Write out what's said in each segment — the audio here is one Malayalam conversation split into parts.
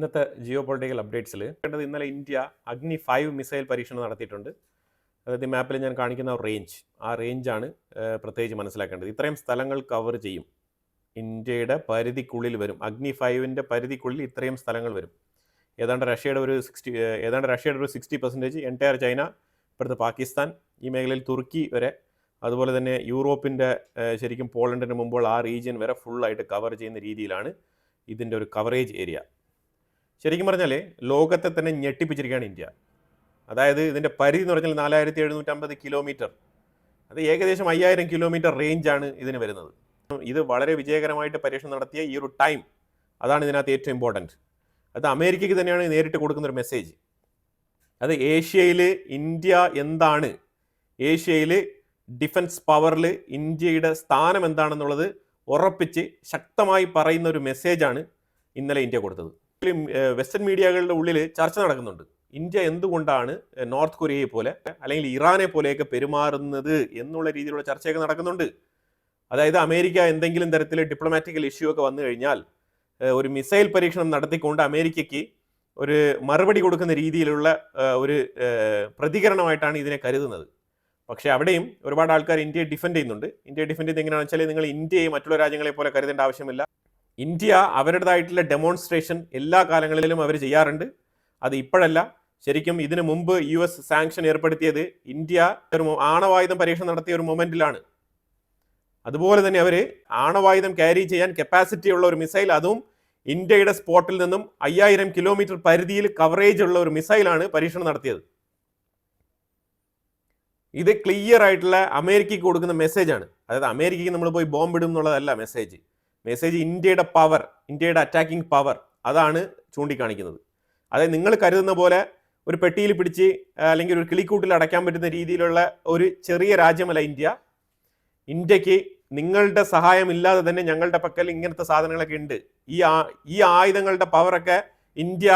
ഇന്നത്തെ ജിയോ പൊളിറ്റിക്കൽ അപ്ഡേറ്റ്സിൽ കണ്ടത് ഇന്നലെ ഇന്ത്യ അഗ്നി ഫൈവ് മിസൈൽ പരീക്ഷണം നടത്തിയിട്ടുണ്ട്. അതായത് മാപ്പിൽ ഞാൻ കാണിക്കുന്ന റേഞ്ച് ആ റേഞ്ചാണ് പ്രത്യേകിച്ച് മനസ്സിലാക്കേണ്ടത്. ഇത്രയും സ്ഥലങ്ങൾ കവർ ചെയ്യും. ഇന്ത്യയുടെ പരിധിക്കുള്ളിൽ വരും. അഗ്നി ഫൈവിന്റെ പരിധിക്കുള്ളിൽ ഇത്രയും സ്ഥലങ്ങൾ വരും. ഏതാണ്ട് റഷ്യയുടെ ഒരു സിക്സ്റ്റി ഏതാണ്ട് റഷ്യയുടെ ഒരു സിക്സ്റ്റി പെർസെന്റേജ് എന്റയർ ചൈന ഇപ്പോഴത്തെ പാകിസ്ഥാൻ ഈ മേഖലയിൽ തുർക്കി വരെ അതുപോലെ തന്നെ യൂറോപ്പിന്റെ ശരിക്കും പോളണ്ടിന് മുമ്പുള്ള ആ റീജിയൻ വരെ ഫുള്ളായിട്ട് കവർ ചെയ്യുന്ന രീതിയിലാണ് ഇതിന്റെ ഒരു കവറേജ് ഏരിയ ശരിക്കും പറഞ്ഞാൽ ലോകത്തെ തന്നെ ഞെട്ടിപ്പിച്ചിരിക്കുകയാണ് ഇന്ത്യ. അതായത് ഇതിന്റെ പരിധി എന്ന് പറഞ്ഞാൽ നാലായിരത്തി എഴുന്നൂറ്റമ്പത് കിലോമീറ്റർ. അത് ഏകദേശം അയ്യായിരം കിലോമീറ്റർ റേഞ്ചാണ് ഇതിന് വരുന്നത്. ഇത് വളരെ വിജയകരമായിട്ട് പരീക്ഷണം നടത്തിയ ഈ ഒരു ടൈം അതാണ് ഇതിനകത്ത് ഏറ്റവും ഇമ്പോർട്ടന്റ് അത് അമേരിക്കയ്ക്ക് തന്നെയാണ് നേരിട്ട് കൊടുക്കുന്ന ഒരു മെസ്സേജ്. അത് ഏഷ്യയിൽ ഇന്ത്യ എന്താണ്? ഏഷ്യയിൽ ഡിഫൻസ് പവറിൽ ഇന്ത്യയുടെ സ്ഥാനം എന്താണെന്നുള്ളത് ഉറപ്പിച്ച് ശക്തമായി പറയുന്ന ഒരു മെസ്സേജാണ് ഇന്നലെ ഇന്ത്യ കൊടുത്തത്. വെസ്റ്റേൺ മീഡിയകളുടെ ഉള്ളിൽ ചർച്ച നടക്കുന്നുണ്ട്. ഇന്ത്യ എന്തുകൊണ്ടാണ് നോർത്ത് കൊറിയയെ പോലെ അല്ലെങ്കിൽ ഇറാനെ പോലെയൊക്കെ പെരുമാറുന്നത് എന്നുള്ള രീതിയിലുള്ള ചർച്ചയൊക്കെ നടക്കുന്നുണ്ട്. അതായത് അമേരിക്ക എന്തെങ്കിലും തരത്തിൽ ഡിപ്ലോമാറ്റിക്കൽ ഇഷ്യൂ ഒക്കെ വന്നു കഴിഞ്ഞാൽ ഒരു മിസൈൽ പരീക്ഷണം നടത്തിക്കൊണ്ട് അമേരിക്കയ്ക്ക് ഒരു മറുപടി കൊടുക്കുന്ന രീതിയിലുള്ള ഒരു പ്രതികരണമായിട്ടാണ് ഇതിനെ കരുതുന്നത്. പക്ഷേ അവിടെയും ഒരുപാട് ആൾക്കാർ ഇന്ത്യയെ ഡിഫെൻഡ് ചെയ്യുന്നുണ്ട്. ഇന്ത്യയെ ഡിഫെൻഡ് ചെയ്യുന്നത് എങ്ങനെയാണെന്ന് വെച്ചാൽ നിങ്ങൾ ഇന്ത്യയെ മറ്റുള്ള രാജ്യങ്ങളെ പോലെ കരുതേണ്ട ആവശ്യമില്ല. ഇന്ത്യ അവരുടേതായിട്ടുള്ള ഡെമോൺസ്ട്രേഷൻ എല്ലാ കാലങ്ങളിലും അവർ ചെയ്യാറുണ്ട്. അത് ഇപ്പോഴല്ല. ശരിക്കും ഇതിനു മുമ്പ് യു എസ് സാങ്ഷൻ ഏർപ്പെടുത്തിയത് ഇന്ത്യ ഒരു ആണവായുധം പരീക്ഷണം നടത്തിയ ഒരു മൊമെന്റിലാണ് അതുപോലെ തന്നെ അവർ ആണവായുധം ക്യാരി ചെയ്യാൻ കപ്പാസിറ്റി ഉള്ള ഒരു മിസൈൽ അതും ഇന്ത്യയുടെ സ്പോട്ടിൽ നിന്നും അയ്യായിരം കിലോമീറ്റർ പരിധിയിൽ കവറേജ് ഉള്ള ഒരു മിസൈലാണ് പരീക്ഷണം നടത്തിയത്. ഇത് ക്ലിയർ ആയിട്ടുള്ള അമേരിക്കയ്ക്ക് കൊടുക്കുന്ന മെസ്സേജാണ് അതായത് അമേരിക്കയ്ക്ക് നമ്മൾ പോയി ബോംബിടും എന്നുള്ളതല്ല മെസ്സേജ് മെസ്സേജ് ഇന്ത്യയുടെ പവർ ഇന്ത്യയുടെ അറ്റാക്കിംഗ് പവർ അതാണ് ചൂണ്ടിക്കാണിക്കുന്നത്. അതായത് നിങ്ങൾ കരുതുന്ന പോലെ ഒരു പെട്ടിയിൽ പിടിച്ച് അല്ലെങ്കിൽ ഒരു കിളിക്കൂട്ടിൽ അടയ്ക്കാൻ പറ്റുന്ന രീതിയിലുള്ള ഒരു ചെറിയ രാജ്യമല്ല ഇന്ത്യ. ഇന്ത്യയ്ക്ക് നിങ്ങളുടെ സഹായം ഇല്ലാതെ തന്നെ ഞങ്ങളുടെ പക്കൽ ഇങ്ങനത്തെ സാധനങ്ങളൊക്കെ ഉണ്ട്. ഈ ആ ഈ ആയുധങ്ങളുടെ പവറൊക്കെ ഇന്ത്യ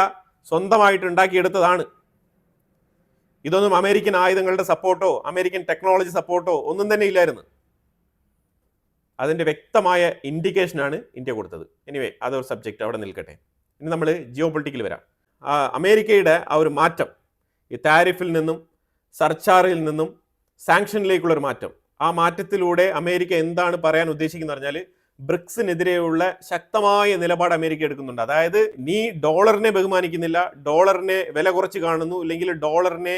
സ്വന്തമായിട്ട് ഉണ്ടാക്കിയെടുത്തതാണ്. ഇതൊന്നും അമേരിക്കൻ ആയുധങ്ങളുടെ സപ്പോർട്ടോ അമേരിക്കൻ ടെക്നോളജി സപ്പോർട്ടോ ഒന്നും തന്നെ ഇല്ലായിരുന്നു. അതിന്റെ വ്യക്തമായ ഇൻഡിക്കേഷനാണ് ഇന്ത്യ കൊടുത്തത്. എനിവേ അതൊരു സബ്ജക്റ്റ് അവിടെ നിൽക്കട്ടെ. ഇനി നമ്മൾ ജിയോ പൊളിറ്റിക്കൽ വരാം. അമേരിക്കയുടെ ആ ഒരു മാറ്റം ഈ താരിഫിൽ നിന്നും സർച്ചാറിൽ നിന്നും സാങ്ഷനിലേക്കുള്ളൊരു മാറ്റം. ആ മാറ്റത്തിലൂടെ അമേരിക്ക എന്താണ് പറയാൻ ഉദ്ദേശിക്കുന്നത് പറഞ്ഞാൽ ബ്രിക്സിനെതിരെയുള്ള ശക്തമായ നിലപാട് അമേരിക്ക എടുക്കുന്നുണ്ട്. അതായത് നീ ഡോളറിനെ ബഹുമാനിക്കുന്നില്ല ഡോളറിനെ വില കുറച്ച് കാണുന്നു ഇല്ലെങ്കിൽ ഡോളറിനെ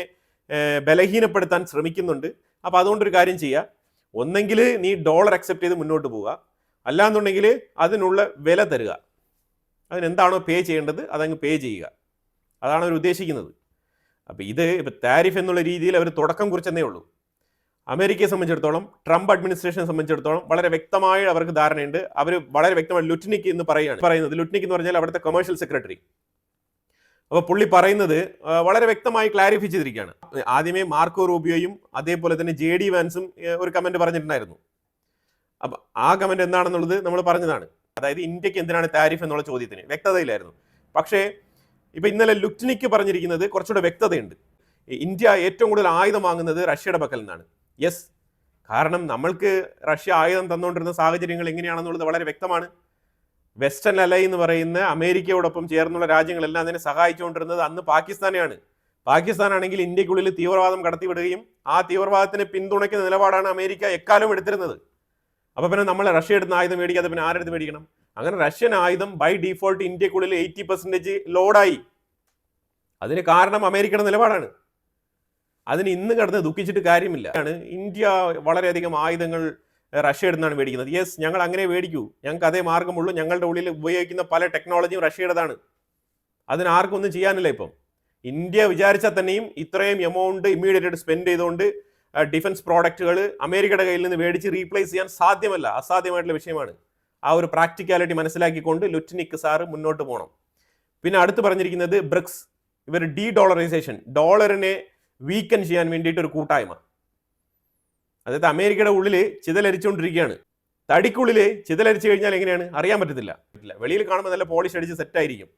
ബലഹീനപ്പെടുത്താൻ ശ്രമിക്കുന്നുണ്ട്. അപ്പോൾ അതുകൊണ്ടൊരു കാര്യം ചെയ്യുക ഒന്നെങ്കിൽ നീ ഡോളർ അക്സെപ്റ്റ് ചെയ്ത് മുന്നോട്ട് പോവുക. അല്ലാന്നുണ്ടെങ്കിൽ അതിനുള്ള വില തരിക. അതിനെന്താണോ പേ ചെയ്യേണ്ടത് അതങ്ങ് പേ ചെയ്യുക. അതാണ് അവർ ഉദ്ദേശിക്കുന്നത്. അപ്പോൾ ഇത് ഇപ്പോൾ താരിഫ് എന്നുള്ള രീതിയിൽ അവർ തുടക്കം കുറിച്ചെന്നേ ഉള്ളൂ. അമേരിക്കയെ സംബന്ധിച്ചിടത്തോളം ട്രംപ് അഡ്മിനിസ്ട്രേഷനെ സംബന്ധിച്ചിടത്തോളം വളരെ വ്യക്തമായ അവർക്ക് ധാരണയുണ്ട്. അവർ വളരെ വ്യക്തമായി ലുറ്റ്നിക് എന്ന് പറയുകയാണ്. പറയുന്നത് ലുറ്റ്നിക് എന്ന് പറഞ്ഞാൽ അവിടുത്തെ കൊമേഴ്ഷ്യൽ സെക്രട്ടറി അപ്പോൾ പുള്ളി പറയുന്നത് വളരെ വ്യക്തമായി ക്ലാരിഫൈ ചെയ്തിരിക്കുകയാണ്. ആദ്യമേ മാർക്കോ റൂബിയോയും അതേപോലെ തന്നെ ജെ ഡി വാൻസും ഒരു കമന്റ് പറഞ്ഞിട്ടുണ്ടായിരുന്നു. അപ്പം ആ കമന്റ് എന്താണെന്നുള്ളത് നമ്മൾ പറഞ്ഞതാണ്. അതായത് ഇന്ത്യയ്ക്ക് എന്തിനാണ് താരിഫ് എന്നുള്ള ചോദ്യത്തിന് വ്യക്തതയില്ലായിരുന്നു. പക്ഷേ ഇപ്പൊ ഇന്നലെ ലുക്നിക്ക് പറഞ്ഞിരിക്കുന്നത് കുറച്ചുകൂടെ വ്യക്തതയുണ്ട്. ഇന്ത്യ ഏറ്റവും കൂടുതൽ ആയുധം വാങ്ങുന്നത് റഷ്യയുടെ പക്കൽ നിന്നാണ്. യെസ് കാരണം നമ്മൾക്ക് റഷ്യ ആയുധം തന്നുകൊണ്ടിരുന്ന സാഹചര്യങ്ങൾ എങ്ങനെയാണെന്നുള്ളത് വളരെ വ്യക്തമാണ്. വെസ്റ്റേൺ അലൈ എന്ന് പറയുന്ന അമേരിക്കയോടൊപ്പം ചേർന്നുള്ള രാജ്യങ്ങളെല്ലാം അതിനെ സഹായിച്ചുകൊണ്ടിരുന്നത് അന്ന് പാകിസ്ഥാനെയാണ്. പാകിസ്ഥാനാണെങ്കിൽ ഇന്ത്യക്കുള്ളിൽ തീവ്രവാദം കടത്തിവിടുകയും ആ തീവ്രവാദത്തിന് പിന്തുണയ്ക്കുന്ന നിലപാടാണ് അമേരിക്ക എക്കാലം എടുത്തിരുന്നത്. അപ്പോൾ പിന്നെ നമ്മൾ റഷ്യ എടുത്ത ആയുധം മേടിക്കാതെ പിന്നെ ആരെടുത്ത് മേടിക്കണം? അങ്ങനെ റഷ്യൻ ആയുധം ബൈ ഡിഫോൾട്ട് ഇന്ത്യക്കുള്ളിൽ എയ്റ്റി പെർസെന്റേജ് ലോഡായി അതിന് കാരണം അമേരിക്കയുടെ നിലപാടാണ്. അതിന് ഇന്ന് കിടന്ന് ദുഃഖിച്ചിട്ട് കാര്യമില്ല. ഇന്ത്യ വളരെയധികം ആയുധങ്ങൾ റഷ്യ എടുന്നാണ് മേടിക്കുന്നത്. യെസ് ഞങ്ങൾ അങ്ങനെ മേടിക്കൂ. ഞങ്ങൾക്ക് അതേ മാർഗമുള്ളൂ ഞങ്ങളുടെ ഉള്ളിൽ ഉപയോഗിക്കുന്ന പല ടെക്നോളജിയും റഷ്യയുടേതാണ് അതിനാർക്കും ഒന്നും ചെയ്യാനില്ല ഇപ്പം. ഇന്ത്യ വിചാരിച്ചാൽ തന്നെയും ഇത്രയും എമൗണ്ട് ഇമ്മീഡിയറ്റ് ആയിട്ട് സ്പെൻഡ് ചെയ്തുകൊണ്ട് ഡിഫൻസ് പ്രോഡക്റ്റുകൾ അമേരിക്കയുടെ കയ്യിൽ നിന്ന് മേടിച്ച് റീപ്ലേസ് ചെയ്യാൻ സാധ്യമല്ല. അസാധ്യമായിട്ടുള്ള വിഷയമാണ്. ആ ഒരു പ്രാക്ടിക്കാലിറ്റി മനസ്സിലാക്കിക്കൊണ്ട് ലുറ്റിനിക്ക് സാറ് മുന്നോട്ട് പോകണം. പിന്നെ അടുത്ത് പറഞ്ഞിരിക്കുന്നത് ബ്രിക്സ്. ഇവർ ഡി ഡോളറൈസേഷൻ ഡോളറിനെ വീക്കൻ ചെയ്യാൻ വേണ്ടിയിട്ട് ഒരു കൂട്ടായ്മ. അതായത് അമേരിക്കയുടെ ഉള്ളിൽ ചിതലരിച്ചുകൊണ്ടിരിക്കുകയാണ്. തടിക്കുള്ളിൽ ചിതലരിച്ചു കഴിഞ്ഞാൽ എങ്ങനെയാണ്? അറിയാൻ പറ്റത്തില്ല. പറ്റില്ല വെളിയിൽ കാണുമ്പോൾ നല്ല പോളിഷ് അടിച്ച് സെറ്റായിരിക്കും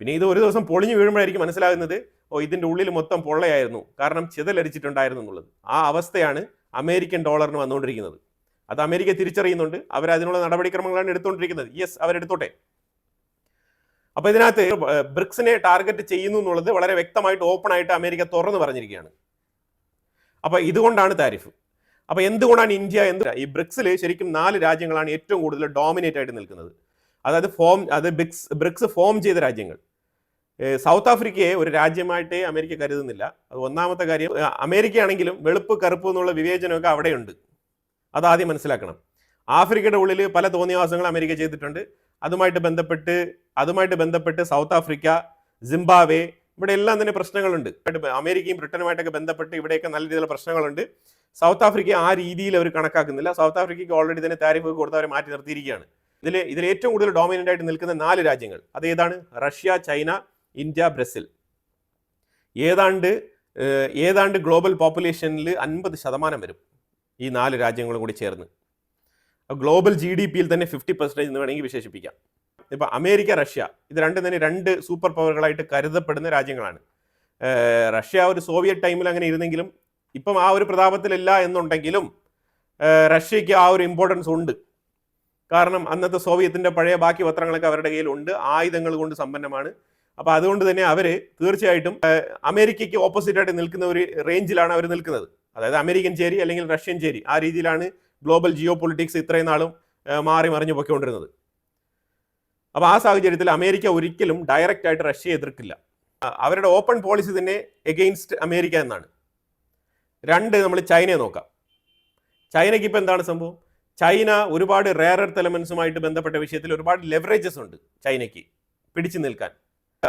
പിന്നെ ഇത് ഒരു ദിവസം പൊളിഞ്ഞു വീഴുമ്പോഴായിരിക്കും മനസ്സിലാകുന്നത് ഓ ഇതിന്റെ ഉള്ളിൽ മൊത്തം പൊള്ളയായിരുന്നു. കാരണം ചിതലരിച്ചിട്ടുണ്ടായിരുന്നു എന്നുള്ളത്. ആ അവസ്ഥയാണ് അമേരിക്കൻ ഡോളറിന് വന്നുകൊണ്ടിരിക്കുന്നത്. അത് അമേരിക്ക തിരിച്ചറിയുന്നുണ്ട്. അവർ അതിനുള്ള നടപടിക്രമങ്ങളാണ് എടുത്തുകൊണ്ടിരിക്കുന്നത്. യെസ് അവരെടുത്തോട്ടെ. അപ്പോൾ ഇതിനകത്ത് ബ്രിക്സിനെ ടാർഗറ്റ് ചെയ്യുന്നു എന്നുള്ളത് വളരെ വ്യക്തമായിട്ട് ഓപ്പൺ ആയിട്ട് അമേരിക്ക തുറന്നു പറഞ്ഞിരിക്കുകയാണ്. അപ്പോൾ ഇതുകൊണ്ടാണ് താരിഫ് അപ്പോൾ എന്തുകൊണ്ടാണ് ഇന്ത്യ എന്ത് ഈ ബ്രിക്സിൽ ശരിക്കും നാല് രാജ്യങ്ങളാണ് ഏറ്റവും കൂടുതൽ ഡോമിനേറ്റ് ആയിട്ട് നിൽക്കുന്നത്. അതായത് ഫോം അത് ബ്രിക്സ് ബ്രിക്സ് ഫോം ചെയ്ത രാജ്യങ്ങൾ. സൗത്ത് ആഫ്രിക്കയെ ഒരു രാജ്യമായിട്ടേ അമേരിക്ക കരുതുന്നില്ല. അത് ഒന്നാമത്തെ കാര്യം അമേരിക്കയാണെങ്കിലും വെളുപ്പ് കറുപ്പ് എന്നുള്ള വിവേചനമൊക്കെ അവിടെയുണ്ട്. അതാദ്യം മനസ്സിലാക്കണം. ആഫ്രിക്കയുടെ ഉള്ളിൽ പല തോന്നിയവാസങ്ങൾ അമേരിക്ക ചെയ്തിട്ടുണ്ട്. അതുമായിട്ട് ബന്ധപ്പെട്ട് അതുമായിട്ട് ബന്ധപ്പെട്ട് സൗത്ത് ആഫ്രിക്ക സിംബാവെ ഇവിടെ എല്ലാം തന്നെ പ്രശ്നങ്ങളുണ്ട്. അമേരിക്കയും ബ്രിട്ടനുമായിട്ടൊക്കെ ബന്ധപ്പെട്ട് ഇവിടെയൊക്കെ നല്ല രീതിയിലുള്ള പ്രശ്നങ്ങളുണ്ട്. സൗത്ത് ആഫ്രിക്ക ആ രീതിയിൽ അവർ കണക്കാക്കുന്നില്ല. സൗത്ത് ആഫ്രിക്കയ്ക്ക് ഓൾറെഡി തന്നെ താരിഫ് കൊടുത്ത് അവരെ മാറ്റി നിർത്തിയിരിക്കുകയാണ്. ഇതിൽ ഇതിൽ ഏറ്റവും കൂടുതൽ ഡോമിനന്റ് ആയിട്ട് നിൽക്കുന്ന നാല് രാജ്യങ്ങൾ. അത് ഏതാണ്? Russia China India Brazil. ഏതാണ്ട് ഏതാണ്ട് ഗ്ലോബൽ പോപ്പുലേഷനിൽ അൻപത് ശതമാനം വരും ഈ നാല് രാജ്യങ്ങളും കൂടി ചേർന്ന്. ഗ്ലോബൽ ജി ഡി പിയിൽ തന്നെ ഫിഫ്റ്റി പെർസെന്റേജ് എന്ന് വേണമെങ്കിൽ വിശേഷിപ്പിക്കാം. ഇപ്പോൾ അമേരിക്ക റഷ്യ ഇത് രണ്ടും തന്നെ രണ്ട് സൂപ്പർ പവറുകളായിട്ട് കരുതപ്പെടുന്ന രാജ്യങ്ങളാണ്. റഷ്യ ഒരു സോവിയറ്റ് ടൈമിൽ അങ്ങനെ ഇരുന്നെങ്കിലും ഇപ്പം ആ ഒരു പ്രതാപത്തിലില്ല എന്നുണ്ടെങ്കിലും റഷ്യയ്ക്ക് ആ ഒരു ഇമ്പോർട്ടൻസ് ഉണ്ട്. കാരണം അന്നത്തെ സോവിയത്തിന്റെ പഴയ ബാക്കി പത്രങ്ങളൊക്കെ അവരുടെ കയ്യിലുണ്ട്. ആയുധങ്ങൾ കൊണ്ട് സമ്പന്നമാണ്. അപ്പോൾ അതുകൊണ്ട് തന്നെ അവർ തീർച്ചയായിട്ടും അമേരിക്കയ്ക്ക് ഓപ്പോസിറ്റായിട്ട് നിൽക്കുന്ന ഒരു റേഞ്ചിലാണ് അവർ നിൽക്കുന്നത്. അതായത് അമേരിക്കൻ ചേരി അല്ലെങ്കിൽ റഷ്യൻ ചേരി. ആ രീതിയിലാണ് ഗ്ലോബൽ ജിയോ പൊളിറ്റിക്സ് ഇത്രയും നാളും മാറി മറിഞ്ഞു പൊയ്ക്കൊണ്ടിരുന്നത്. അപ്പോൾ ആ സാഹചര്യത്തിൽ അമേരിക്ക ഒരിക്കലും ഡയറക്റ്റ് ആയിട്ട് റഷ്യയെ എതിർക്കില്ല. അവരുടെ ഓപ്പൺ പോളിസി തന്നെ എഗെയിൻസ്റ്റ് അമേരിക്ക എന്നാണ്. രണ്ട് നമ്മൾ ചൈനയെ നോക്കാം. ചൈനയ്ക്ക് ഇപ്പോൾ എന്താണ് സംഭവം? ചൈന ഒരുപാട് റെയർ എർത്ത് എലമെൻസുമായിട്ട് ബന്ധപ്പെട്ട വിഷയത്തിൽ ഒരുപാട് ലെവറേജസ് ഉണ്ട് ചൈനയ്ക്ക് പിടിച്ചു നിൽക്കാൻ.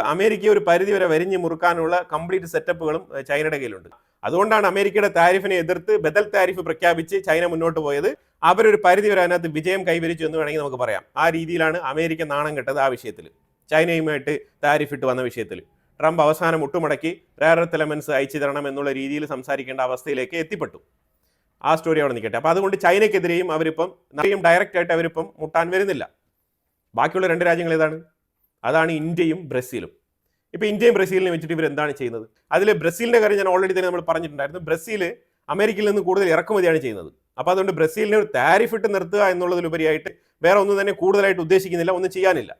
അമേരിക്ക ഒരു പരിധി വരെ വരിഞ്ഞു മുറുക്കാനുള്ള കംപ്ലീറ്റ് സെറ്റപ്പുകളും ചൈനയുടെ കയ്യിലുണ്ട്. അതുകൊണ്ടാണ് അമേരിക്കയുടെ താരിഫിനെ എതിർത്ത് ബദൽ താരിഫ് പ്രഖ്യാപിച്ച് ചൈന മുന്നോട്ട് പോയത്. അവരൊരു പരിധി വരെ അതിനകത്ത് വിജയം കൈവരിച്ചു എന്ന് വേണമെങ്കിൽ നമുക്ക് പറയാം. ആ രീതിയിലാണ് അമേരിക്ക നാണം കെട്ടത് ആ വിഷയത്തിൽ. ചൈനയുമായിട്ട് താരിഫ് ഇട്ട് വന്ന വിഷയത്തിൽ. ട്രംപ് അവസാനം ഒട്ടുമടക്കി എർത്ത് എലമെന്റ്സ് അയച്ചു തരണം എന്നുള്ള രീതിയിൽ സംസാരിക്കേണ്ട അവസ്ഥയിലേക്ക് എത്തിപ്പെട്ടു. ആ സ്റ്റോറി അവിടെ നിൽക്കട്ടെ. അപ്പോൾ അതുകൊണ്ട് ചൈനയ്ക്കെതിരെയും അവരിപ്പം നിറയും ഡയറക്റ്റ് ആയിട്ട് അവരിപ്പം മുട്ടാൻ വരുന്നില്ല. ബാക്കിയുള്ള രണ്ട് രാജ്യങ്ങൾ ഏതാണ്? അതാണ് ഇന്ത്യയും ബ്രസീലും. ഇപ്പോൾ ഇന്ത്യയും ബ്രസീലിനെ വെച്ചിട്ട് ഇവർ എന്താണ് ചെയ്യുന്നത്? അതിൽ ബ്രസീലിന്റെ കാര്യം ഞാൻ ഓൾറെഡി തന്നെ നമ്മൾ പറഞ്ഞിട്ടുണ്ടായിരുന്നു. ബ്രസീൽ അമേരിക്കയിൽ നിന്ന് കൂടുതൽ ഇറക്കുമതിയാണ് ചെയ്യുന്നത്. അപ്പോൾ അതുകൊണ്ട് ബ്രസീലിനെ ഒരു താരിഫ് ഇട്ട് നിർത്തുക എന്നുള്ളതിലുപരിയായിട്ട് വേറെ ഒന്നും തന്നെ കൂടുതലായിട്ട് ഉദ്ദേശിക്കുന്നില്ല ഒന്നും ചെയ്യാനില്ല.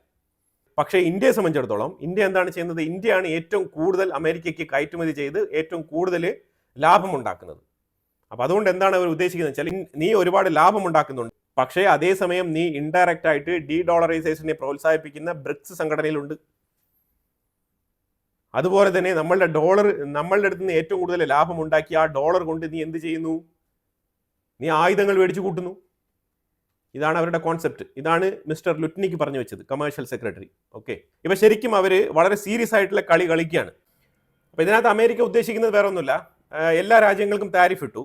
പക്ഷേ ഇന്ത്യയെ സംബന്ധിച്ചിടത്തോളം ഇന്ത്യ എന്താണ് ചെയ്യുന്നത്? ഇന്ത്യയാണ് ഏറ്റവും കൂടുതൽ അമേരിക്കയ്ക്ക് കയറ്റുമതി ചെയ്ത് ഏറ്റവും കൂടുതൽ ലാഭമുണ്ടാക്കുന്നത്. അപ്പോൾ അതുകൊണ്ട് എന്താണ് അവർ ഉദ്ദേശിക്കുന്നത്? വെച്ചാൽ നീ ഒരുപാട് ലാഭം ഉണ്ടാക്കുന്നുണ്ട് പക്ഷേ അതേസമയം നീ ഇൻഡയറക്റ്റ് ആയിട്ട് ഡി ഡോളറൈസേഷനെ പ്രോത്സാഹിപ്പിക്കുന്ന ബ്രിക്സ് സംഘടനയിലുണ്ട്. അതുപോലെ തന്നെ നമ്മളുടെ ഡോളർ നമ്മളുടെ അടുത്ത് നിന്ന് ഏറ്റവും കൂടുതൽ ലാഭം ഉണ്ടാക്കി ആ ഡോളർ കൊണ്ട് നീ എന്ത് ചെയ്യുന്നു? നീ ആയുധങ്ങൾ മേടിച്ചു കൂട്ടുന്നു. ഇതാണ് അവരുടെ കോൺസെപ്റ്റ് ഇതാണ് മിസ്റ്റർ ലുറ്റ്നിക്ക് പറഞ്ഞു വെച്ചത് കമേഴ്ഷ്യൽ സെക്രട്ടറി ഓക്കെ ഇപ്പൊ ശരിക്കും അവർ വളരെ സീരിയസ് ആയിട്ടുള്ള കളി കളിക്കുകയാണ്. അപ്പൊ ഇതിനകത്ത് അമേരിക്ക ഉദ്ദേശിക്കുന്നത് വേറെ ഒന്നുമില്ല എല്ലാ രാജ്യങ്ങൾക്കും താരിഫ് ഇട്ടു.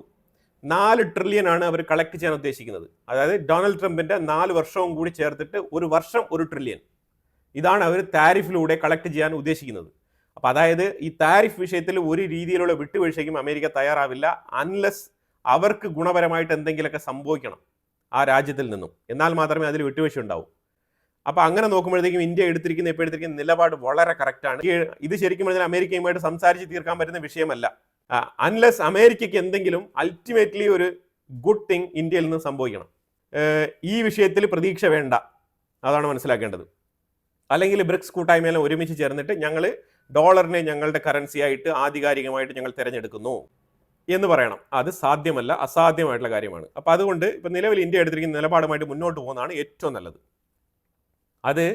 നാല് ട്രില്യൺ ആണ് അവർ കളക്ട് ചെയ്യാൻ ഉദ്ദേശിക്കുന്നത്. അതായത് ഡൊണാൾഡ് ട്രംപിന്റെ നാല് വർഷവും കൂടി ചേർത്തിട്ട് ഒരു വർഷം ഒരു ട്രില്യൺ ഇതാണ് അവർ താരിഫിലൂടെ കളക്ട് ചെയ്യാൻ ഉദ്ദേശിക്കുന്നത്. അപ്പോൾ അതായത് ഈ താരിഫ് വിഷയത്തിൽ ഒരു രീതിയിലുള്ള വിട്ടുവീഴ്ചയ്ക്കും അമേരിക്ക തയ്യാറാവില്ല അൺലെസ് അവർക്ക് ഗുണപരമായിട്ട് എന്തെങ്കിലുമൊക്കെ സംഭവിക്കണം. ആ രാജ്യത്തിൽ നിന്നും. എന്നാൽ മാത്രമേ അതിൽ വിട്ടുവീഴ്ച ഉണ്ടാവൂ. അപ്പോൾ അങ്ങനെ നോക്കുമ്പോഴത്തേക്കും ഇന്ത്യ എടുത്തിരിക്കുന്ന ഇപ്പോൾ എടുത്തിരിക്കുന്ന നിലപാട് വളരെ കറക്റ്റാണ് ഇത് ശരിക്കും പറഞ്ഞാൽ അമേരിക്കയുമായിട്ട് സംസാരിച്ച് തീർക്കാൻ പറ്റുന്ന വിഷയമല്ല. അൺലെസ് അമേരിക്കയ്ക്ക് എന്തെങ്കിലും അൾട്ടിമേറ്റ്ലി ഒരു ഗുഡ് തിങ് ഇന്ത്യയിൽ നിന്ന് സംഭവിക്കണം. ഈ വിഷയത്തിൽ പ്രതീക്ഷ വേണ്ട. അതാണ് മനസ്സിലാക്കേണ്ടത്. അല്ലെങ്കിൽ ബ്രിക്സ് കൂട്ടായ്മയെല്ലാം ഒരുമിച്ച് ചേർന്നിട്ട് ഞങ്ങൾ ഡോളറിനെ ഞങ്ങളുടെ കറൻസിയായിട്ട് ആധികാരികമായിട്ട് ഞങ്ങൾ തിരഞ്ഞെടുക്കുന്നു. എന്ന് പറയണം. അത് സാധ്യമല്ല അസാധ്യമായിട്ടുള്ള കാര്യമാണ്. അപ്പോൾ അതുകൊണ്ട് ഇപ്പം നിലവിൽ ഇന്ത്യ എടുത്തിരിക്കുന്ന നിലപാടുമായിട്ട് മുന്നോട്ട് പോകുന്നതാണ് ഏറ്റവും നല്ലത്. അത്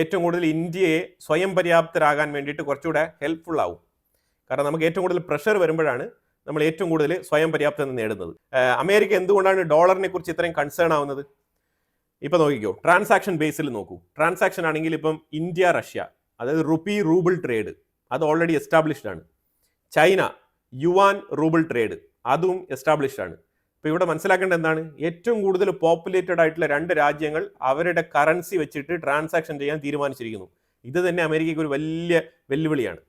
ഏറ്റവും കൂടുതൽ ഇന്ത്യയെ സ്വയം പര്യാപ്തരാകാൻ വേണ്ടിയിട്ട് കുറച്ചുകൂടെ ഹെൽപ്ഫുൾ ആവും. കാരണം നമുക്ക് ഏറ്റവും കൂടുതൽ പ്രഷർ വരുമ്പോഴാണ് നമ്മൾ ഏറ്റവും കൂടുതൽ സ്വയം പര്യാപ്തത നേടുന്നത്. അമേരിക്ക എന്തുകൊണ്ടാണ് ഡോളറിനെ കുറിച്ച് ഇത്രയും കൺസേൺ ആവുന്നത്? ഇപ്പൊ നോക്കിക്കോ ട്രാൻസാക്ഷൻ ബേസിൽ നോക്കൂ. ട്രാൻസാക്ഷൻ ആണെങ്കിൽ ഇപ്പം ഇന്ത്യ റഷ്യ അതായത് റുപ്പി റൂബിൾ ട്രേഡ് അത് ഓൾറെഡി എസ്റ്റാബ്ലിഷ്ഡ് ആണ്. China yuan rouble trade. അതും എസ്റ്റാബ്ലിഷ്ഡ് ആണ്. ഇപ്പോൾ ഇവിടെ മനസ്സിലാക്കേണ്ടത് എന്താണ്? ഏറ്റവും കൂടുതൽ പോപ്പുലേറ്റഡ് ആയിട്ടുള്ള രണ്ട് രാജ്യങ്ങൾ അവരുടെ കറൻസി വെച്ചിട്ട് ട്രാൻസാക്ഷൻ ചെയ്യാൻ തീരുമാനിച്ചിരിക്കുന്നു. ഇത് തന്നെ അമേരിക്കയ്ക്ക് ഒരു വലിയ വെല്ലുവിളിയാണ്.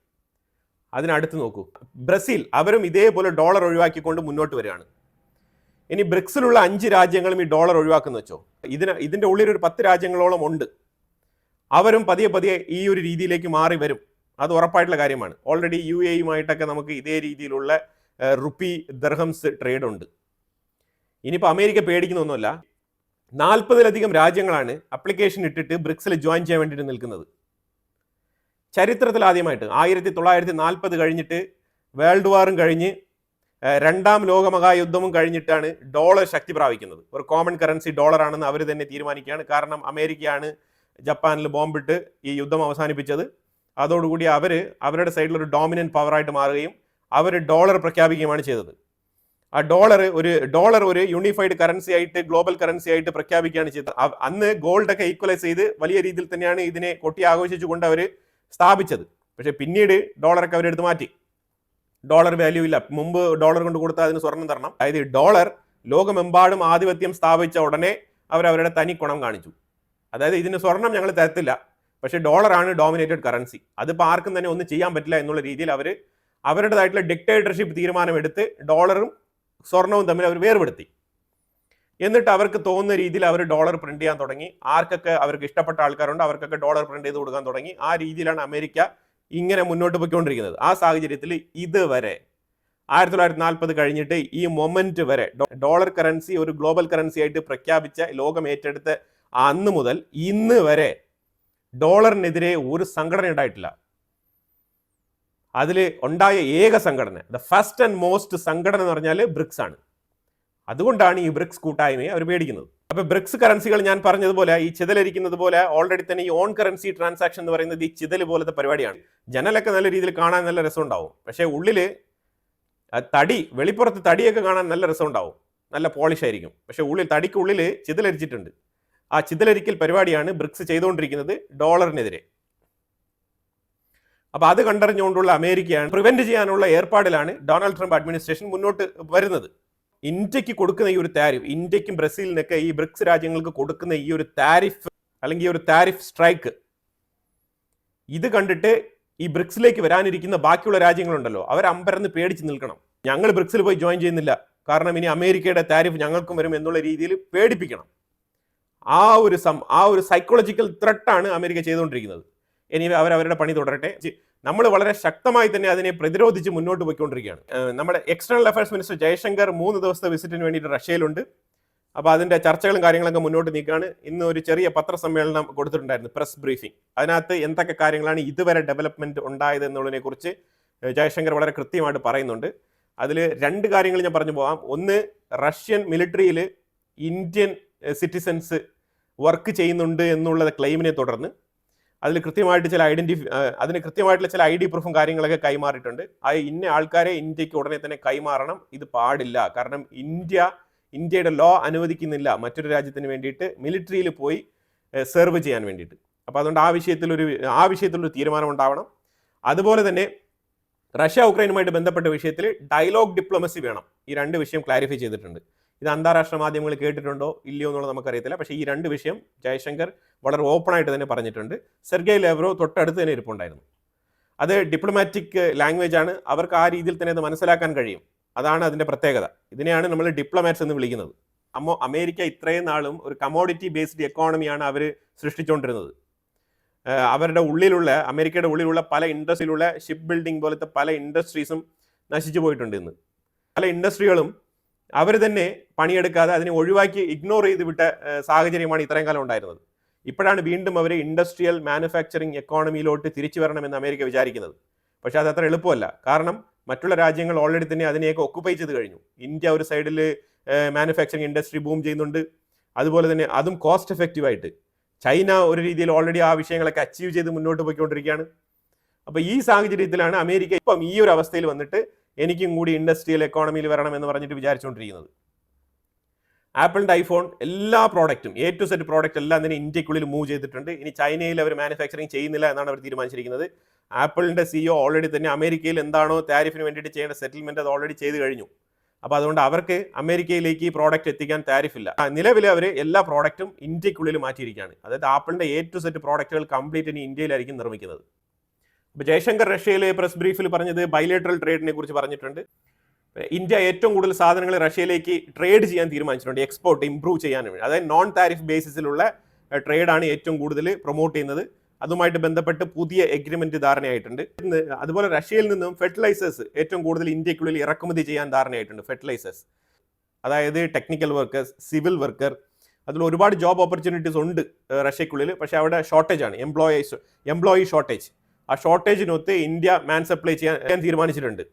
അതിനടുത്ത് നോക്കൂ. ബ്രസീൽ അവരും ഇതേപോലെ ഡോളർ ഒഴിവാക്കിക്കൊണ്ട് മുന്നോട്ട് വരികയാണ്. ഇനി ബ്രിക്സിലുള്ള അഞ്ച് രാജ്യങ്ങളും ഈ ഡോളർ ഒഴിവാക്കുന്ന വെച്ചോ. ഇതിന് ഇതിന്റെ ഉള്ളിൽ ഒരു പത്ത് രാജ്യങ്ങളോളം ഉണ്ട്. അവരും പതിയെ പതിയെ ഈ ഒരു രീതിയിലേക്ക് മാറി വരും. അത് ഉറപ്പായിട്ടുള്ള കാര്യമാണ്. ഓൾറെഡി യു എയുമായിട്ടൊക്കെ നമുക്ക് ഇതേ രീതിയിലുള്ള റുപ്പി ദർഹംസ് ട്രേഡ് ഉണ്ട്. ഇനിയിപ്പോൾ അമേരിക്ക പേടിക്കുന്നൊന്നുമല്ല. നാൽപ്പതിലധികം രാജ്യങ്ങളാണ് അപ്ലിക്കേഷൻ ഇട്ടിട്ട് ബ്രിക്സിൽ ജോയിൻ ചെയ്യാൻ വേണ്ടിയിട്ട് നിൽക്കുന്നത്. ചരിത്രത്തിൽ ആദ്യമായിട്ട് ആയിരത്തി തൊള്ളായിരത്തി നാൽപ്പത് കഴിഞ്ഞിട്ട് വേൾഡ് വാറും കഴിഞ്ഞ് രണ്ടാം ലോകമഹായുദ്ധവും കഴിഞ്ഞിട്ടാണ് ഡോളർ ശക്തി പ്രാപിക്കുന്നത്. ഒരു കോമൺ കറൻസി ഡോളർ ആണെന്ന് അവർ തന്നെ തീരുമാനിക്കുകയാണ്. കാരണം അമേരിക്കയാണ് ജപ്പാനിൽ ബോംബിട്ട് ഈ യുദ്ധം അവസാനിപ്പിച്ചത്. അതോടുകൂടി അവർ അവരുടെ സൈഡിൽ ഒരു ഡോമിനന്റ് പവറായിട്ട് മാറുകയും അവർ ഡോളർ പ്രഖ്യാപിക്കുകയുമാണ് ചെയ്തത്. ആ ഡോളർ ഒരു ഡോളർ ഒരു യൂണിഫൈഡ് കറൻസി ആയിട്ട് ഗ്ലോബൽ കറൻസി ആയിട്ട് പ്രഖ്യാപിക്കുകയാണ് ചെയ്തത്. അന്ന് ഗോൾഡൊക്കെ ഈക്വലൈസ് ചെയ്ത് വലിയ രീതിയിൽ തന്നെയാണ് ഇതിനെ കൊട്ടി ആഘോഷിച്ചുകൊണ്ട് അവർ സ്ഥാപിച്ചത്. പക്ഷേ പിന്നീട് ഡോളറൊക്കെ അവരെടുത്ത് മാറ്റി. ഡോളർ വാല്യൂ ഇല്ല. മുമ്പ് ഡോളർ കൊണ്ട് കൊടുത്താൽ അതിന് സ്വർണം തരണം. അതായത് ഡോളർ ലോകമെമ്പാടും ആധിപത്യം സ്ഥാപിച്ച ഉടനെ അവർ അവരുടെ തനി ഗുണം കാണിച്ചു. അതായത് ഇതിന് സ്വർണം ഞങ്ങൾ തരത്തില്ല. പക്ഷേ ഡോളറാണ് ഡോമിനേറ്റഡ് കറൻസി അതിപ്പോൾ ആർക്കും തന്നെ ഒന്നും ചെയ്യാൻ പറ്റില്ല എന്നുള്ള രീതിയിൽ അവർ അവരുടേതായിട്ടുള്ള ഡിക്റ്റേറ്റർഷിപ്പ് തീരുമാനമെടുത്ത് ഡോളറും സ്വർണവും തമ്മിൽ അവർ വേർപെടുത്തി. എന്നിട്ട് അവർക്ക് തോന്നുന്ന രീതിയിൽ അവർ ഡോളർ പ്രിന്റ് ചെയ്യാൻ തുടങ്ങി. ആർക്കൊക്കെ അവർക്ക് ഇഷ്ടപ്പെട്ട ആൾക്കാരുണ്ട് അവർക്കൊക്കെ ഡോളർ പ്രിന്റ് ചെയ്ത് കൊടുക്കാൻ തുടങ്ങി. ആ രീതിയിലാണ് അമേരിക്ക ഇങ്ങനെ മുന്നോട്ട് പോയിക്കൊണ്ടിരിക്കുന്നത്. ആ സാഹചര്യത്തിൽ ഇതുവരെ ആയിരത്തി തൊള്ളായിരത്തി നാൽപ്പത് കഴിഞ്ഞിട്ട് ഈ മൊമെന്റ് വരെ ഡോളർ കറൻസി ഒരു ഗ്ലോബൽ കറൻസി ആയിട്ട് പ്രഖ്യാപിച്ച ലോകം ഏറ്റെടുത്ത അന്ന് മുതൽ ഇന്ന് വരെ ഡോളറിനെതിരെ ഒരു സംഘടന ഉണ്ടായിട്ടില്ല. അതിൽ ഉണ്ടായ ഏക സംഘടന ദ ഫസ്റ്റ് ആൻഡ് മോസ്റ്റ് സംഘടന എന്ന് പറഞ്ഞാൽ ബ്രിക്സ് ആണ്. അതുകൊണ്ടാണ് ഈ ബ്രിക്സ് കൂട്ടായ്മയെ അവർ പേടിക്കുന്നത്. അപ്പോൾ ബ്രിക്സ് കറൻസികൾ ഞാൻ പറഞ്ഞതുപോലെ ഈ ചിതലിരിക്കുന്നത് പോലെ ഓൾറെഡി തന്നെ ഈ ഓൺ കറൻസി ട്രാൻസാക്ഷൻ എന്ന് പറയുന്നത് ഈ ചിതൽ പോലത്തെ പരിപാടിയാണ്. ജനലൊക്കെ നല്ല രീതിയിൽ കാണാൻ നല്ല രസമുണ്ടാവും. പക്ഷേ ഉള്ളിൽ തടി വെളിപ്പുറത്ത് തടിയൊക്കെ കാണാൻ നല്ല രസമുണ്ടാവും. നല്ല പോളിഷ് ആയിരിക്കും. പക്ഷേ ഉള്ളിൽ തടിക്കുള്ളിൽ ചിതലരിച്ചിട്ടുണ്ട്. ആ ചിതലരിക്കൽ പരിപാടിയാണ് ബ്രിക്സ് ചെയ്തുകൊണ്ടിരിക്കുന്നത് ഡോളറിനെതിരെ. അപ്പോൾ അത് കണ്ടറിഞ്ഞുകൊണ്ടുള്ള അമേരിക്കയാണ് പ്രിവെന്റ് ചെയ്യാനുള്ള ഏർപ്പാടിലാണ് ഡൊണാൾഡ് ട്രംപ് അഡ്മിനിസ്ട്രേഷൻ മുന്നോട്ട് വരുന്നത്. ഇന്ത്യയ്ക്ക് കൊടുക്കുന്ന ഈ ഒരു താരിഫ് ഇന്ത്യക്കും ബ്രസീലിനൊക്കെ ഈ ബ്രിക്സ് രാജ്യങ്ങൾക്ക് കൊടുക്കുന്ന ഈ ഒരു താരിഫ് അല്ലെങ്കിൽ ഈ ഒരു താരിഫ് സ്ട്രൈക്ക് ഇത് കണ്ടിട്ട് ഈ ബ്രിക്സിലേക്ക് വരാനിരിക്കുന്ന ബാക്കിയുള്ള രാജ്യങ്ങളുണ്ടല്ലോ അവർ അമ്പരന്ന് പേടിച്ച് നിൽക്കണം. ഞങ്ങൾ ബ്രിക്സിൽ പോയി ജോയിൻ ചെയ്യുന്നില്ല. കാരണം ഇനി അമേരിക്കയുടെ താരിഫ് ഞങ്ങൾക്കും വരും എന്നുള്ള രീതിയിൽ പേടിപ്പിക്കണം. ആ ഒരു സം ആ ഒരു സൈക്കോളജിക്കൽ ത്രെട്ടാണ് അമേരിക്ക ചെയ്തുകൊണ്ടിരിക്കുന്നത്. ഇനി അവർ അവരുടെ പണി തുടരട്ടെ. നമ്മൾ വളരെ ശക്തമായി തന്നെ അതിനെ പ്രതിരോധിച്ച് മുന്നോട്ട് പോയിക്കൊണ്ടിരിക്കുകയാണ്. നമ്മുടെ എക്സ്റ്റേണൽ അഫയേഴ്സ് മിനിസ്റ്റർ ജയശങ്കർ മൂന്ന് ദിവസത്തെ വിസിറ്റിന് വേണ്ടിയിട്ട് റഷ്യയിലുണ്ട്. അപ്പോൾ അതിന്റെ ചർച്ചകളും കാര്യങ്ങളൊക്കെ മുന്നോട്ട് നീക്കുകയാണ് ഇന്ന് ഒരു ചെറിയ പത്രസമ്മേളനം കൊടുത്തിട്ടുണ്ടായിരുന്നു പ്രസ് ബ്രീഫിംഗ് അതിനകത്ത് എന്തൊക്കെ കാര്യങ്ങളാണ് ഇതുവരെ ഡെവലപ്മെന്റ് ഉണ്ടായത് എന്നുള്ളതിനെ കുറിച്ച് ജയശങ്കർ വളരെ കൃത്യമായിട്ട് പറയുന്നുണ്ട്. അതിൽ രണ്ട് കാര്യങ്ങൾ ഞാൻ പറഞ്ഞു പോകാം ഒന്ന് റഷ്യൻ മിലിറ്ററിയിൽ ഇന്ത്യൻ സിറ്റിസൺസ് വർക്ക് ചെയ്യുന്നുണ്ട് എന്നുള്ള ക്ലെയിമിനെ തുടർന്ന് അതിൽ കൃത്യമായിട്ട് ചില ഐഡന്റിഫി അതിന് കൃത്യമായിട്ടുള്ള ചില ഐ ഡി പ്രൂഫും കാര്യങ്ങളൊക്കെ കൈമാറിയിട്ടുണ്ട്. ആ ഇന്ന ആൾക്കാരെ ഇന്ത്യയ്ക്ക് ഉടനെ തന്നെ കൈമാറണം. ഇത് പാടില്ല. കാരണം ഇന്ത്യ ഇന്ത്യയുടെ ലോ അനുവദിക്കുന്നില്ല മറ്റൊരു രാജ്യത്തിന് വേണ്ടിയിട്ട് മിലിറ്ററിയിൽ പോയി സെർവ് ചെയ്യാൻ വേണ്ടിയിട്ട്. അപ്പോൾ അതുകൊണ്ട് ആ വിഷയത്തിലൊരു ആ വിഷയത്തിലൊരു തീരുമാനം ഉണ്ടാവണം. അതുപോലെ തന്നെ റഷ്യ ഉക്രൈനുമായിട്ട് ബന്ധപ്പെട്ട വിഷയത്തിൽ ഡയലോഗ് ഡിപ്ലോമസി വേണം. ഈ രണ്ട് വിഷയം ക്ലാരിഫൈ ചെയ്തിട്ടുണ്ട്. ഇത് അന്താരാഷ്ട്ര മാധ്യമങ്ങൾ കേട്ടിട്ടുണ്ടോ ഇല്ലയോ എന്നുള്ളത് നമുക്കറിയത്തില്ല. പക്ഷേ ഈ രണ്ട് വിഷയം ജയശങ്കർ വളരെ ഓപ്പണായിട്ട് തന്നെ പറഞ്ഞിട്ടുണ്ട്. സെർഗേ ലേവ്രോ തൊട്ടടുത്ത് തന്നെ ഇരിപ്പുണ്ടായിരുന്നു. അത് ഡിപ്ലോമാറ്റിക് ലാംഗ്വേജ് ആണ്. അവർക്ക് ആ രീതിയിൽ തന്നെ അത് മനസ്സിലാക്കാൻ കഴിയും. അതാണ് അതിന്റെ പ്രത്യേകത. ഇതിനെയാണ് നമ്മൾ ഡിപ്ലോമാറ്റ്സ് എന്ന് വിളിക്കുന്നത്. അമ്മോ അമേരിക്ക ഇത്രയും നാളും ഒരു കമോഡിറ്റി ബേസ്ഡ് എക്കോണമിയാണ് അവർ സൃഷ്ടിച്ചുകൊണ്ടിരുന്നത്. അവരുടെ ഉള്ളിലുള്ള അമേരിക്കയുടെ ഉള്ളിലുള്ള പല ഇൻഡസ്ട്രിയിലുള്ള ഷിപ്പ് ബിൽഡിംഗ് പോലത്തെ പല ഇൻഡസ്ട്രീസും നശിച്ചു പോയിട്ടുണ്ട് ഇന്ന്. പല ഇൻഡസ്ട്രികളും അവർ തന്നെ പണിയെടുക്കാതെ അതിനെ ഒഴിവാക്കി ഇഗ്നോർ ചെയ്ത് വിട്ട സാഹചര്യമാണ് ഇത്രയും കാലം ഉണ്ടായിരുന്നത്. ഇപ്പോഴാണ് വീണ്ടും അവർ ഇൻഡസ്ട്രിയൽ മാനുഫാക്ചറിങ് എക്കോണമിയിലോട്ട് തിരിച്ചു വരണമെന്ന് അമേരിക്ക വിചാരിക്കുന്നത്. പക്ഷെ അത് അത്ര എളുപ്പമല്ല. കാരണം മറ്റുള്ള രാജ്യങ്ങൾ ഓൾറെഡി തന്നെ അതിനെയൊക്കെ ഒക്കുപ്പൈ ചെയ്ത് കഴിഞ്ഞു. ഇന്ത്യ ഒരു സൈഡിൽ മാനുഫാക്ചറിങ് ഇൻഡസ്ട്രി ബൂം ചെയ്യുന്നുണ്ട്. അതുപോലെ തന്നെ അതും കോസ്റ്റ് എഫക്റ്റീവായിട്ട് ചൈന ഒരു രീതിയിൽ ഓൾറെഡി ആ വിഷയങ്ങളൊക്കെ അച്ചീവ് ചെയ്ത് മുന്നോട്ട് പോയിക്കൊണ്ടിരിക്കുകയാണ്. അപ്പോൾ ഈ സാഹചര്യത്തിലാണ് അമേരിക്ക ഇപ്പം ഈ ഒരു അവസ്ഥയിൽ വന്നിട്ട് എനിക്കും കൂടി ഇൻഡസ്ട്രിയൽ എക്കോണമിയിൽ വരണം എന്ന് പറഞ്ഞിട്ട് വിചാരിച്ചുകൊണ്ടിരിക്കുന്നത്. ആപ്പിളിന്റെ ഐഫോൺ എല്ലാ പ്രോഡക്റ്റും എ ടു സെറ്റ് പ്രോഡക്റ്റ് എല്ലാം തന്നെ ഇന്ത്യക്കുള്ളിൽ മൂവ് ചെയ്തിട്ടുണ്ട്. ഇനി ചൈനയിൽ അവർ മാനുഫാക്ചറിങ് ചെയ്യുന്നില്ല എന്നാണ് അവർ തീരുമാനിച്ചിരിക്കുന്നത്. ആപ്പിളിന്റെ സിഇഒ ഓൾറെഡി തന്നെ അമേരിക്കയിൽ എന്താണോ താരിഫിന് വേണ്ടിയിട്ട് ചെയ്യേണ്ട സെറ്റിൽമെന്റ് അത് ഓൾറെഡി ചെയ്ത് കഴിഞ്ഞു. അപ്പോൾ അതുകൊണ്ട് അവർക്ക് അമേരിക്കയിലേക്ക് ഈ പ്രോഡക്റ്റ് എത്തിക്കാൻ താരിഫില്ല നിലവിൽ അവർ എല്ലാ പ്രോഡക്റ്റും ഇന്ത്യക്കുള്ളിൽ മാറ്റിയിരിക്കുകയാണ്. അതായത് ആപ്പിളിന്റെ എ ടു സെറ്റ് പ്രോഡക്റ്റുകൾ കംപ്ലീറ്റ് ഇനി ഇന്ത്യയിലായിരിക്കും നിർമ്മിക്കുന്നത്. അപ്പോൾ ജയശങ്കർ റഷ്യയിലെ പ്രസ് ബ്രീഫിൽ പറഞ്ഞത് ബൈലേറ്ററൽ ട്രേഡിനെ കുറിച്ച് പറഞ്ഞിട്ടുണ്ട്. ഇന്ത്യ ഏറ്റവും കൂടുതൽ സാധനങ്ങൾ റഷ്യയിലേക്ക് ട്രേഡ് ചെയ്യാൻ തീരുമാനിച്ചിട്ടുണ്ട് എക്സ്പോർട്ട് ഇംപ്രൂവ് ചെയ്യാൻ വേണ്ടി. അതായത് നോൺ താരിഫ് ബേസിസിലുള്ള ട്രേഡാണ് ഏറ്റവും കൂടുതൽ പ്രൊമോട്ട് ചെയ്യുന്നത്. അതുമായിട്ട് ബന്ധപ്പെട്ട് പുതിയ എഗ്രിമെന്റ് ധാരണയായിട്ടുണ്ട്. അതുപോലെ റഷ്യയിൽ നിന്നും ഫെർട്ടിലൈസേഴ്സ് ഏറ്റവും കൂടുതൽ ഇന്ത്യക്കുള്ളിൽ ഇറക്കുമതി ചെയ്യാൻ ധാരണയായിട്ടുണ്ട് ഫെർട്ടിലൈസേഴ്സ് അതായത് ടെക്നിക്കൽ വർക്കേഴ്സ് സിവിൽ വർക്കർ അതിൽ ഒരുപാട് ജോബ് ഓപ്പർച്യൂണിറ്റീസ് ഉണ്ട് റഷ്യക്കുള്ളിൽ. പക്ഷേ അവിടെ ഷോർട്ടേജ് ആണ് എംപ്ലോയീസ് എംപ്ലോയി ഷോർട്ടേജ് ആ ഷോർട്ടേജിനൊത്ത് ഇന്ത്യ മാൻ സപ്ലൈ ചെയ്യാൻ തീരുമാനിച്ചിട്ടുണ്ട്.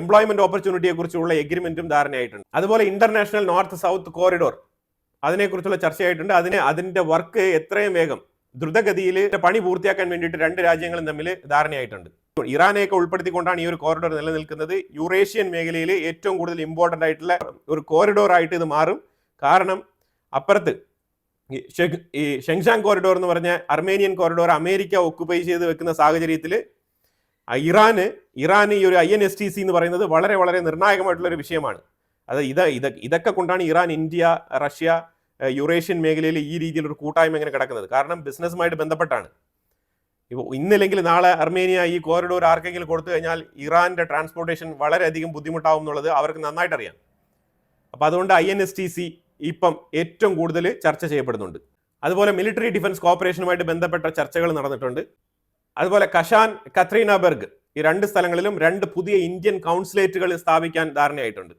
എംപ്ലോയ്മെന്റ് ഓപ്പർച്യൂണിറ്റിയെ കുറിച്ചുള്ള എഗ്രിമെന്റും ധാരണയായിട്ടുണ്ട്. അതുപോലെ ഇന്റർനാഷണൽ നോർത്ത് സൗത്ത് കോറിഡോർ അതിനെക്കുറിച്ചുള്ള ചർച്ചയായിട്ടുണ്ട്. അതിന് അതിന്റെ വർക്ക് എത്രയും വേഗം ദ്രുതഗതിയിൽ പണി പൂർത്തിയാക്കാൻ വേണ്ടിയിട്ട് രണ്ട് രാജ്യങ്ങളും തമ്മിൽ ധാരണയായിട്ടുണ്ട്. ഇറാനെയൊക്കെ ഉൾപ്പെടുത്തിക്കൊണ്ടാണ് ഈ ഒരു കോറിഡോർ നിലനിൽക്കുന്നത്. യൂറേഷ്യൻ മേഖലയിൽ ഏറ്റവും കൂടുതൽ ഇമ്പോർട്ടന്റ് ആയിട്ടുള്ള ഒരു കോറിഡോർ ആയിട്ട് ഇത് മാറും. കാരണം അപ്പുറത്ത് ഈ ഷെങ്ഷാങ് കോറിഡോർ എന്ന് പറഞ്ഞ അർമേനിയൻ കോറിഡോർ അമേരിക്ക ഒക്കുപൈ ചെയ്ത് വെക്കുന്ന സാഹചര്യത്തിൽ ഇറാന് ഇറാന് ഈ ഒരു I N S T C എന്ന് പറയുന്നത് വളരെ വളരെ നിർണായകമായിട്ടുള്ള ഒരു വിഷയമാണ്. അത് ഇത് ഇത് ഇതൊക്കെ കൊണ്ടാണ് ഇറാൻ ഇന്ത്യ റഷ്യ യുറേഷ്യൻ മേഖലയിൽ ഈ രീതിയിലൊരു കൂട്ടായ്മ ഇങ്ങനെ കിടക്കുന്നത്. കാരണം ബിസിനസ്സുമായിട്ട് ബന്ധപ്പെട്ടാണ്. ഇപ്പോൾ ഇന്നില്ലെങ്കിൽ നാളെ അർമേനിയ ഈ കോറിഡോർ ആർക്കെങ്കിലും കൊടുത്തു കഴിഞ്ഞാൽ ഇറാന്റെ ട്രാൻസ്പോർട്ടേഷൻ വളരെയധികം ബുദ്ധിമുട്ടാവും എന്നുള്ളത് അവർക്ക് നന്നായിട്ട് അറിയാം അപ്പോൾ അതുകൊണ്ട് I N S T C ഇപ്പം ഏറ്റവും കൂടുതൽ ചർച്ച ചെയ്യപ്പെടുന്നുണ്ട്. അതുപോലെ മിലിറ്ററി ഡിഫൻസ് കോപ്പറേഷനുമായിട്ട് ബന്ധപ്പെട്ട ചർച്ചകൾ നടന്നിട്ടുണ്ട്. അതുപോലെ കഷാൻ കത്രീനബർഗ് ഈ രണ്ട് സ്ഥലങ്ങളിലും രണ്ട് പുതിയ ഇന്ത്യൻ കൗൺസിലേറ്റുകൾ സ്ഥാപിക്കാൻ ധാരണയായിട്ടുണ്ട്.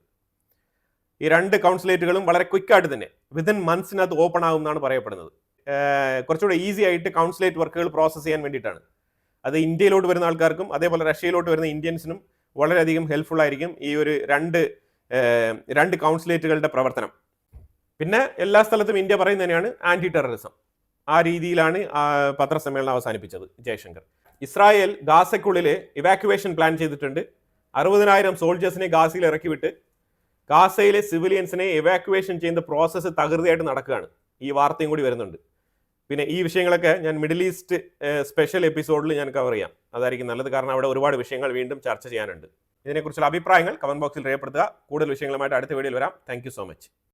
ഈ രണ്ട് കൗൺസിലേറ്റുകളും വളരെ ക്വിക്കായിട്ട് തന്നെ വിതിൻ മന്ത്സിനകത്ത് ഓപ്പൺ ആകും എന്നാണ് പറയപ്പെടുന്നത്. കുറച്ചുകൂടെ ഈസി ആയിട്ട് കൗൺസിലേറ്റ് വർക്കുകൾ പ്രോസസ്സ് ചെയ്യാൻ വേണ്ടിയിട്ടാണ്. അത് ഇന്ത്യയിലോട്ട് വരുന്ന ആൾക്കാർക്കും അതേപോലെ റഷ്യയിലോട്ട് വരുന്ന ഇന്ത്യൻസിനും വളരെയധികം ഹെൽപ്ഫുൾ ആയിരിക്കും ഈ ഒരു രണ്ട് രണ്ട് കൗൺസിലേറ്റുകളുടെ പ്രവർത്തനം. പിന്നെ എല്ലാ സ്ഥലത്തും ഇന്ത്യ പറയുന്നത് തന്നെയാണ് ആന്റി ടെററിസം ആ രീതിയിലാണ് പത്രസമ്മേളനം അവസാനിപ്പിച്ചത് ജയശങ്കർ. ഇസ്രായേൽ ഗാസയ്ക്കുള്ളിൽ ഇവാക്യുവേഷൻ പ്ലാൻ ചെയ്തിട്ടുണ്ട്. അറുപതിനായിരം സോൾജേഴ്സിനെ ഗാസയിൽ ഇറക്കി വിട്ട് ഗാസയിലെ സിവിലിയൻസിനെ എവാക്യുവേഷൻ ചെയ്യുന്ന പ്രോസസ്സ് തകൃതിയായിട്ട് നടക്കുകയാണ്. ഈ വാർത്തയും കൂടി വരുന്നുണ്ട്. പിന്നെ ഈ വിഷയങ്ങളൊക്കെ ഞാൻ മിഡിൽ ഈസ്റ്റ് സ്പെഷ്യൽ എപ്പിസോഡിൽ ഞാൻ കവർ ചെയ്യാം. അതായിരിക്കും നല്ലത്. കാരണം അവിടെ ഒരുപാട് വിഷയങ്ങൾ വീണ്ടും ചർച്ച ചെയ്യാനുണ്ട്. ഇതിനെക്കുറിച്ചുള്ള അഭിപ്രായങ്ങൾ കമന്റ് ബോക്സിൽ രേഖപ്പെടുത്തുക. കൂടുതൽ വിഷയങ്ങളുമായിട്ട് അടുത്ത വീഡിയോയിൽ വരാം. Thank so much